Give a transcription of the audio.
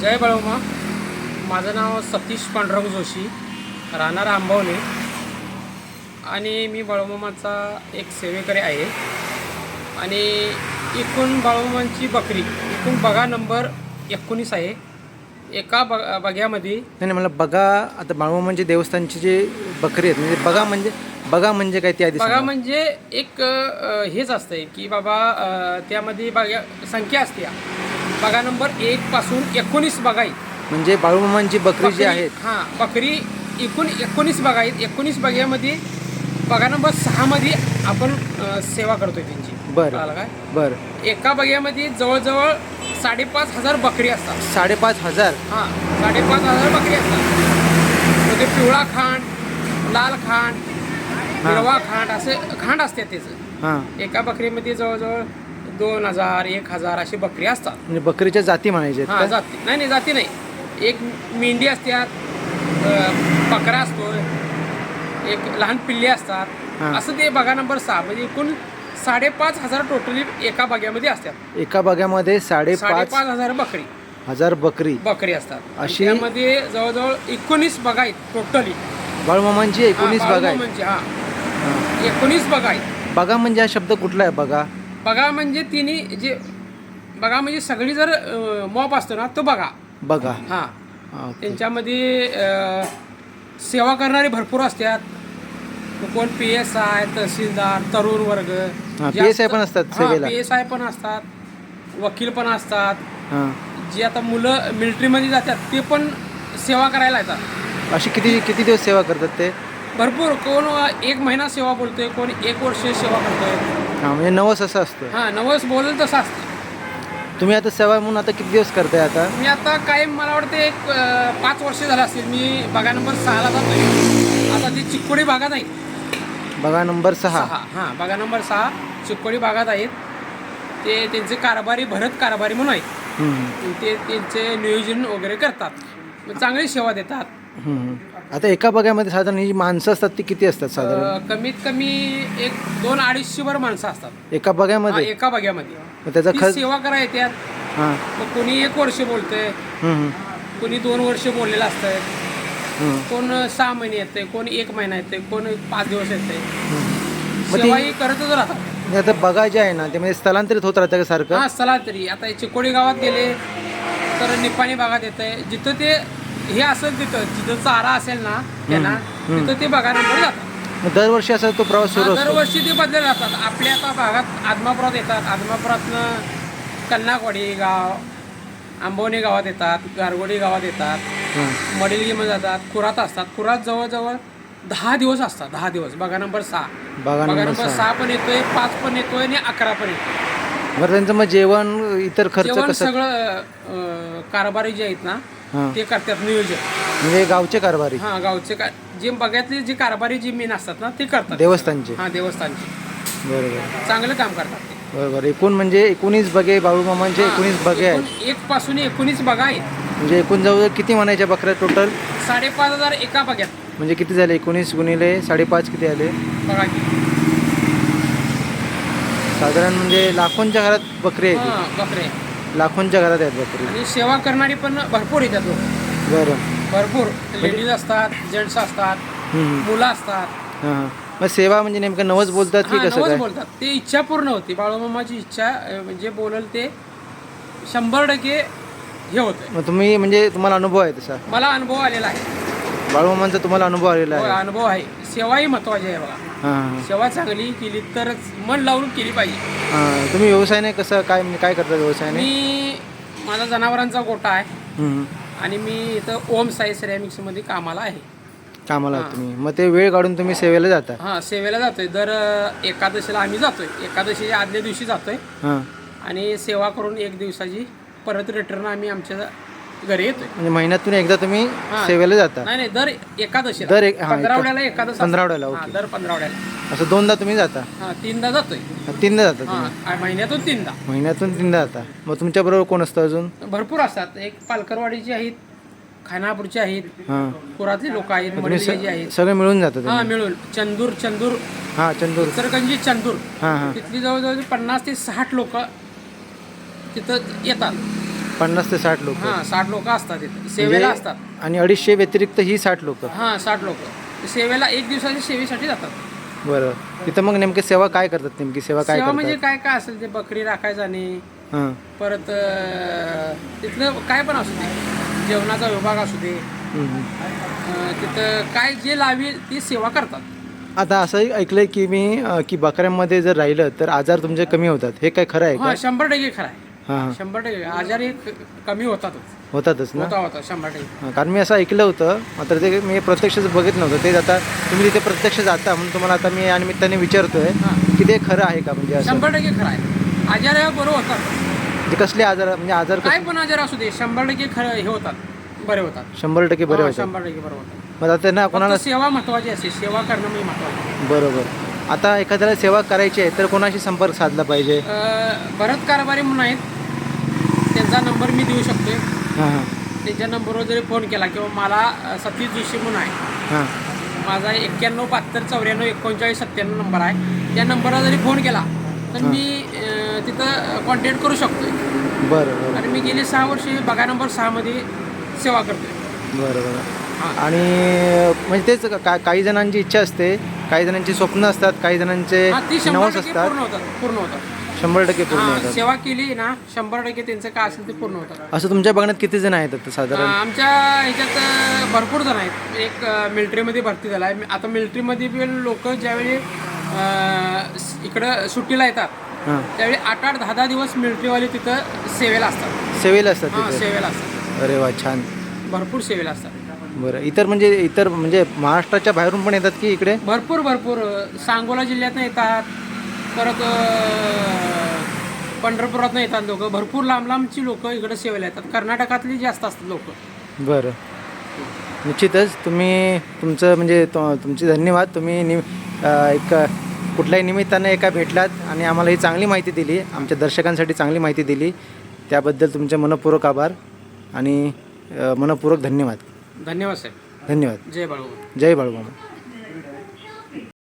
जय बळोमा माझं नाव सतीश पांडुरंग जोशी. राहणार आंबवणे आणि मी बळोमामाचा एक सेवेकरी आहे. आणि एकूण बळोमांची बकरी. एकूण बघा नंबर एकोणीस आहे. एका बग बग्यामध्ये नाही मला बघा आता बाळूमामांचे देवस्थानची जे बकरी आहेत म्हणजे बघा म्हणजे बघा म्हणजे काय ते आधी बघा. म्हणजे एक हेच असतंय की बाबा त्यामध्ये बघा संख्या असते. बघा नंबर एक पासून एकोणीस बघा आहेत म्हणजे बाळूमामांची बकरी जी आहेत. हां बकरी एकूण एकोणीस बघा आहेत एकोणीस बघ्यामध्ये बघा नंबर सहामध्ये आपण अ, सेवा करतोय त्यांची. बरं. कळालं काय? बरं. एका बघ्यामध्ये जवळजवळ साडेपाच हजार बकरी असतात. साडेपाच हजार? हां साडेपाच हजार बकरी असतात. म्हणजे पिवळा खांड लाल खांड हिरवा खांड असे खांड असतात त्याचं. हां. एका बकरीमध्ये जवळजवळ दोन हजार एक हजार अशी बकरी असतात. म्हणजे बकरीच्या जाती म्हणायच्या हा आहेत का? जाती. नाही नाही जाती नाही. एक मेंढी असतात अ, बकरा असतो एक लहान पिल्ले असतात. हा. असं ते बघा नंबर सहा म्हणजे एकूण साडेपाच हजार टोटली एका बग्यामध्ये असतात. एका बघ्यामध्ये साडेपाच साडेपाच हजार बकरी. हजार बकरी बकरी असतात. अशी- त्यामध्ये जवळजवळ एकोणीस बघा आहेत टोटली. बाळूमामांची एकोणीस बघा आहेत. म्हणजे हा. हां. एकोणीस बघा आहेत. बघा म्हणजे हा शब्द कुठला आहे? बघा. बघा म्हणजे तिन्ही जे बघा म्हणजे सगळी जर मॉप असतो ना तो बघा. बघा. हां. त्यांच्यामध्ये सेवा करणारे भरपूर असतात. कोण पी एस आय तहसीलदार तरुण वर्ग. हा, PSI पण असतात. पी एस आय पण असतात. वकील पण असतात. जी आता मुलं मिलिटरीमध्ये जातात ते पण सेवा करायला येतात. अशी किती किती दिवस सेवा करतात ते? भरपूर. कोण एक महिना सेवा बोलतोय कोण एक वर्ष सेवा करतोय. हां म्हणजे नवस असं असतं. हां नवस बोलेल तसं असतं. तुम्ही आता सेवा म्हणून आता किती दिवस करताय आता? मी आता कायम मला वाटतं एक अ, पाच वर्ष झालं असतील. मी बघा नंबर सहाला जातोय. आता ती चिक्कोडी भागात आहे. बघा नंबर सहा. सहा. हां बघा नंबर सहा. चिक्कोडी भागात आहेत. ते त्यांचे कारभारी भरत कारभारी म्हणून आहेत. हम्म, ते त्यांचे नियोजन वगैरे करतात. चांगली सेवा देतात. हम्म. आता एका बघ्यामध्ये साधारण ही माणसं असतात ती किती असतात साधारण? अ, कमीत कमी एक दोन अडीचशेभर माणसं असतात. एका हा, बघ्यामध्ये एका बग्यामध्ये मग त्याचा ती खर्च सेवा करा येतात हां. मग कोणी एक वर्ष बोलतंय. हम्म, हम्म, कोणी दोन वर्ष बोललेलं असतंय. हम्म, कोण सहा महिने येते कोण एक महिना येते कोण पाच दिवस येते. मग सेवा ती ही करतच राहतात. आता बघा जे आहे ना ते म्हणजे स्थलांतरित होत राहतं का सारखं? हा चला तरी आता हे चिकोडी गावात गेले तर निपाणी भागात येते जिथं ते हे असेल तिथं जिथं चारा असेल ना त्यांना तिथं ते बघा नंबर जातात दरवर्षी असा तो प्रवास सुरू असतो. दरवर्षी ते बदलले जातात आपल्या आता भागात आदमापुरात येतात. आदमापुरातनं कन्नाकवाडी गाव आंबवणे गावात येतात गारगोडी गावात येतात मडिलगीमध्ये जातात कुरात असतात. कुरात जवळजवळ दहा दिवस असतात. दहा दिवस. बघा नंबर सहा. बघा नंबर सहा पण येतोय पाच पण येतोय आणि अकरा पण येतोय. बरं त्यांचं मग जेवण इतर खर्च जेवण कसं? सगळं अं, कारभारी जे आहेत ना हां. ते करतात नियोजन. म्हणजे गावचे कारभारी? हा गावचे जे बघ्यातले जे कारभारी जे मेन असतात ना ते करतात. देवस्थानचे? हा देवस्थानचे. बरोबर. चांगलं काम करतात ते. बरोबर. एकूण म्हणजे एकोणीस बगे बाळूमामांचे एकोणीस बगे आहेत. एकूण एक पासून एकोणीस बघा आहेत. म्हणजे एकूण जवळ किती म्हणायच्या बकऱ्या टोटल साडेपाच हजार एका बघ्यात. म्हणजे किती झाले? एकोणीस गुणिले साडेपाच किती आले? बघा की. साधारण म्हणजे लाखोंच्या घरात बकरी आहेत हा. बकरे. लाखोंच्या घरात आहेत बकरी. आणि सेवा करणारी पण भरपूर येतात लोक बरं. भरपूर. लेडीज असतात जेंट्स असतात हम्म. मुलं असतात. हां हां. मग सेवा म्हणजे नेमकं नवस बोलतात की हा, कसं नवस काय? बोलतात. ते इच्छा पूर्ण होती. बाळूमामाची इच्छा अं, म्हणजे बोलल ते शंभर टक्के हे होतं मग तुम्ही म्हणजे तुम्हाला अनुभव आहे तसा? मला अनुभव आलेला आहे. बाळूमामांचा तुम्हाला अनुभव आलेला होय, आहे. अनुभव आहे. सेवाही महत्वाची आहे बघा. हां. सेवा चांगली केली तरच मन लावून केली पाहिजे. हां. तुम्ही व्यवसायाने कसं काय म्हणजे काय करता व्यवसायाने? मी माझा जनावरांचा गोटा आहे. हम्म. आणि मी इथं ओम साई सिरॅमिक्समध्ये कामाला आहे. कामाला आहात तुम्ही. मग ते वेळ काढून तुम्ही सेवेला जाता? हां सेवेला जातोय. दर अं, एकादशीला आम्ही जातोय. एकादशीच्या आदल्या दिवशी जातोय. हां. आणि सेवा करून एक दिवसाची परत रिटर्न आम्ही आमच्या घरी येतोय. म्हणजे महिन्यातून एकदा तुम्ही हां. सेवेला जाता? नाही नाही दर एकादशीला दर एक- हां, पंधरावड्याला एकादश असते. पंधरावड्याला, हां, ओके. दर पंधरावड्याला. असं दोनदा तुम्ही जाता? हां तीनदा जातोय. तीनदा जाता तुम्ही? हां महिन्यातून तीनदा. महिन्यातून तीनदा जाता. मग तुमच्याबरोबर कोण असतं अजून? भरपूर असतात. एक पालकरवाडीची आहेत खानापूरचे आहेत हां. पुरातले लोक आहेत आहेत. सगळे मिळून जाता हा तुम्ही? मिळून. चंदूर चंदूर. हां चंदूर. इचरगंजी चंदूर. हां हां. तिथली जवळजवळ पन्नास ते साठ लोक तिथं येतात. पन्नास ते साठ लोक. हां साठ लोक असतात तिथं सेवेला असतात. आणि अडीचशे व्यतिरिक्त ही साठ लोक. हां साठ लोक. सेवेला एक दिवसाच्या सेवेसाठी जातात. बरं. तिथं मग नेमकी सेवा काय करतात? नेमकी सेवा काय सेवा म्हणजे करतात? काय काय असेल ते बकरी राखायचं आणि हां. परत अं, तिथलं काय पण असू दे. जेवणाचा विभाग असू दे. हम्म, हम्म. अं, तिथं काय जे लावी ती सेवा करतात. आता असंही ऐकलंय की मी अं, की बकऱ्यांमध्ये जर राहिलं तर आजार तुमचे कमी होतात. हे काय खरं आहे हा शंभर टक्के खरं आहे. शंभर टक्के. आजार हे कमी होतातच. होतातच ना? होता होता शंभर टक्के. हां, कारण मी असं ऐकलं होतं मात्र ते मी प्रत्यक्षच बघितलं नव्हतं. ते आता तुम्ही तिथे प्रत्यक्ष जाता म्हणून तुम्हाला आता मी या निमित्ताने विचारतोय हां. की ते खरं आहे का म्हणजे असं? शंभर टक्के खरं आहे. आजार हे बरोबर होतात. म्हणजे कसले आजार म्हणजे आजार काय पण आजार असू दे शंभर टक्के खरं हे होतात. बरे होतात. शंभर टक्के बरे हा, होतात. शंभर टक्के बरोबर होतात. मग आता त्यांना कोणाला फक्त सेवा महत्वाची असते. सेवा करणं म्हणजे महत्वाचं. बरोबर. आता एखाद्याला सेवा करायची आहे तर कोणाशी संपर्क साधला पाहिजे? अं, भरत कारभारी म्हणून आहेत. त्यांचा नंबर मी देऊ शकतोय. हां हां. त्यांच्या नंबरवर जरी फोन केला किंवा मला सतीश जोशी म्हणून आहे. हां. माझा एक्क्याण्णव बहात्तर चौऱ्याण्णव एकोणचाळीस सत्त्याण्णव नंबर आहे. त्या नंबरला जरी फोन केला तर मी अं, तिथं कॉन्टॅक्ट करू शकतोय. बरं बरं. आणि मी गेली सहा वर्षे बघा नंबर सहामध्ये सेवा करतोय. बरं बरं. हां. आणि म्हणजे तेच का काही जणांची इच्छा असते काही जणांची स्वप्न असतात काही जणांचे हा, ती शंभर नवस टक्के असतात. पूर्ण होतात पूर्ण होतात. शंभर टक्के पूर्ण हा, होतात सेवा केली ना शंभर टक्के त्यांचं काय असेल ते पूर्ण होतं. असं तुमच्या बघण्यात किती जण आहेत आता साधारण? आमच्या ह्याच्यात अं, भरपूर जण आहेत. एक मिलिटरीमध्ये भरती झाला आहे. आता मिलिटरीमध्ये पण लोक ज्यावेळी अं, स- इकडं सुट्टीला येतात हां. त्यावेळी आठ आठ दहा दहा दिवस मिलिटरीवाले तिथं सेवेला असतात. सेवेला असतात हां तिथे? सेवेला असतात. अरे वा छान. भरपूर सेवेला असतात. बरं इतर म्हणजे इतर म्हणजे महाराष्ट्राच्या बाहेरून पण येतात की इकडे? भरपूर भरपूर अं, सांगोला जिल्ह्यातनं येतात. परत अं, पंढरपुरातनं येतात लोक. भरपूर लांब लांबची लोक इकडे सेवेला येतात. कर्नाटकातली जास्त असतात लोक. बरं. निश्चितच तुम्ही तुमचं म्हणजे तो- तुमचे धन्यवाद. तुम्ही नि एक कुठल्याही निमित्ताने एका भेटलात आणि आम्हाला ही चांगली माहिती दिली. आमच्या दर्शकांसाठी चांगली माहिती दिली. त्याबद्दल तुमचे मनपूर्वक आभार आणि मनपूर्वक धन्यवाद. धन्यवाद साहेब. धन्यवाद. जय बाळू जय बाळूमामा.